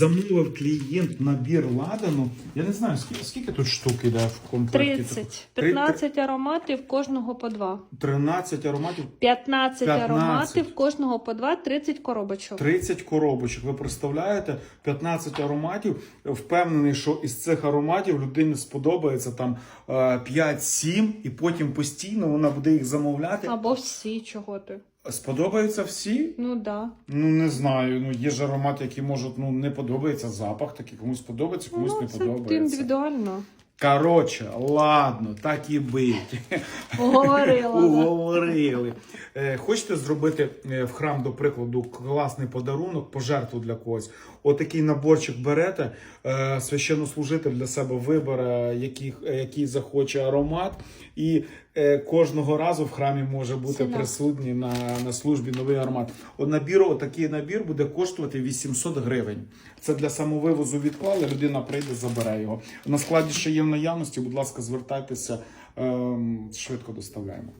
Замовив клієнт набір ладану. Я не знаю, скільки, скільки тут штук іде в комплекті. 30. Три- 15 ароматів, кожного по 2. 13 ароматів, 15, 15. ароматів, кожного по 2, 30 коробочок. 30 коробочок. Ви представляєте? 15 ароматів. Впевнений, що із цих ароматів людині сподобається там е, 5-7, і потім постійно вона буде їх замовляти. Або всі, чого ти. Сподобаються всі? Ну да. Ну не знаю. Ну є ж аромати, які можуть ну не подобається запах, такий комусь подобається, комусь ну, не це подобається. індивідуально. Коротше, ладно, так і бить. Уговорила. Уговорили. Е, Хочете зробити е, в храм, до прикладу, класний подарунок, пожертву для когось. Отакий наборчик берете, е, священнослужитель для себе вибере, який, який захоче аромат, і кожного разу в храмі може бути Ціна. присутній на, на службі новий аромат. От набір, отакий набір буде коштувати 800 гривень. Це для самовивозу відклали, людина прийде, забере його. На складі ще є в наявності, будь ласка, звертайтеся, ем, швидко доставляємо.